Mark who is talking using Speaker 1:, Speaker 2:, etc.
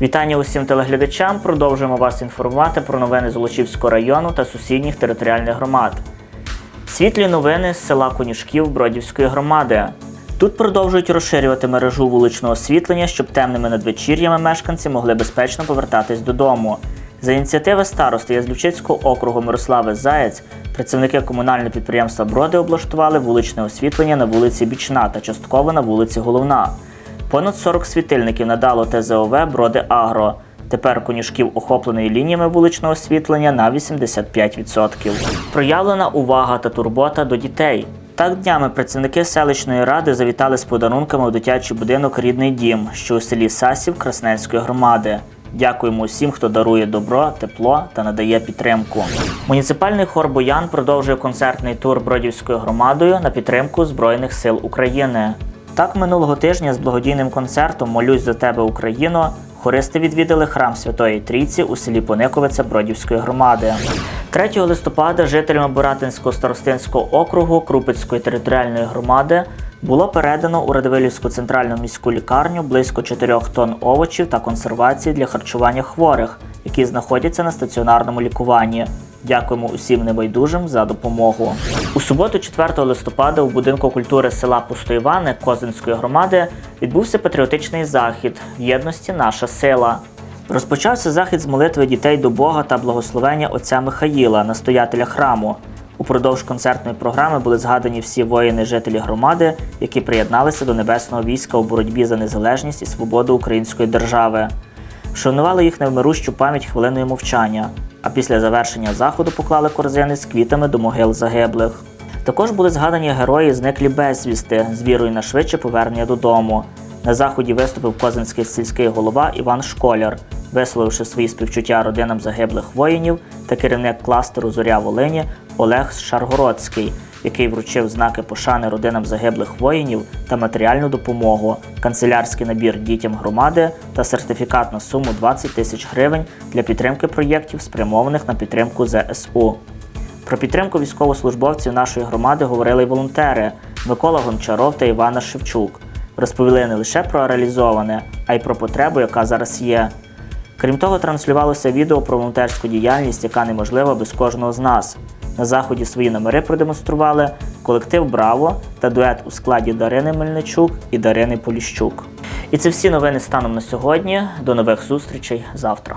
Speaker 1: Вітання усім телеглядачам. Продовжуємо вас інформувати про новини Золочівського району та сусідніх територіальних громад. Світлі новини з села Конюшків Бродівської громади. Тут продовжують розширювати мережу вуличного освітлення, щоб темними надвечір'ями мешканці могли безпечно повертатись додому. За ініціативи старости Язлівчицького округу Мирослави Заєць працівники комунального підприємства Броди облаштували вуличне освітлення на вулиці Бічна та частково на вулиці Головна. Понад 40 світильників надало ТЗОВ Броди Агро. Тепер конюшків охоплений лініями вуличного освітлення на 85%. Проявлена увага та турбота до дітей. Так днями працівники селищної ради завітали з подарунками у дитячий будинок Рідний дім, що у селі Сасів Красненської громади. Дякуємо усім, хто дарує добро, тепло та надає підтримку. Муніципальний хор Боян продовжує концертний тур Бродівською громадою на підтримку Збройних сил України. Так, минулого тижня з благодійним концертом Молюсь за тебе, Україно. Хористи відвідали храм Святої Трійці у селі Пониковиця Бродівської громади. 3 листопада жителями Буратинського старостинського округу Крупицької територіальної громади було передано у Радивилівську центральну міську лікарню близько 4 тонн овочів та консервації для харчування хворих, які знаходяться на стаціонарному лікуванні. Дякуємо усім небайдужим за допомогу. У суботу, 4 листопада, у будинку культури села Пустоївани Козинської громади відбувся патріотичний захід єдності Наша сила. Розпочався захід з молитви дітей до Бога та благословення отця Михаїла, настоятеля храму. Упродовж концертної програми були згадані всі воїни, жителі громади, які приєдналися до небесного війська у боротьбі за незалежність і свободу української держави. Вшанували їх невмирущу пам'ять хвилиною мовчання, а після завершення заходу поклали корзини з квітами до могил загиблих. Також були згадані герої, зниклі безвісти з вірою на швидше повернення додому. На заході виступив козинський сільський голова Іван Школяр, висловивши свої співчуття родинам загиблих воїнів та керівник кластеру Зоря Волині Олег Шаргородський, який вручив знаки пошани родинам загиблих воїнів та матеріальну допомогу, канцелярський набір дітям громади та сертифікат на суму 20 тисяч гривень для підтримки проєктів, спрямованих на підтримку ЗСУ. Про підтримку військовослужбовців нашої громади говорили й волонтери Микола Гончаров та Івана Шевчук. Розповіли не лише про реалізоване, а й про потребу, яка зараз є. Крім того, транслювалося відео про волонтерську діяльність, яка неможлива без кожного з нас. На заході свої номери продемонстрували колектив Браво та дует у складі Дарини Мельничук і Дарини Поліщук. І це всі новини станом на сьогодні. До нових зустрічей завтра.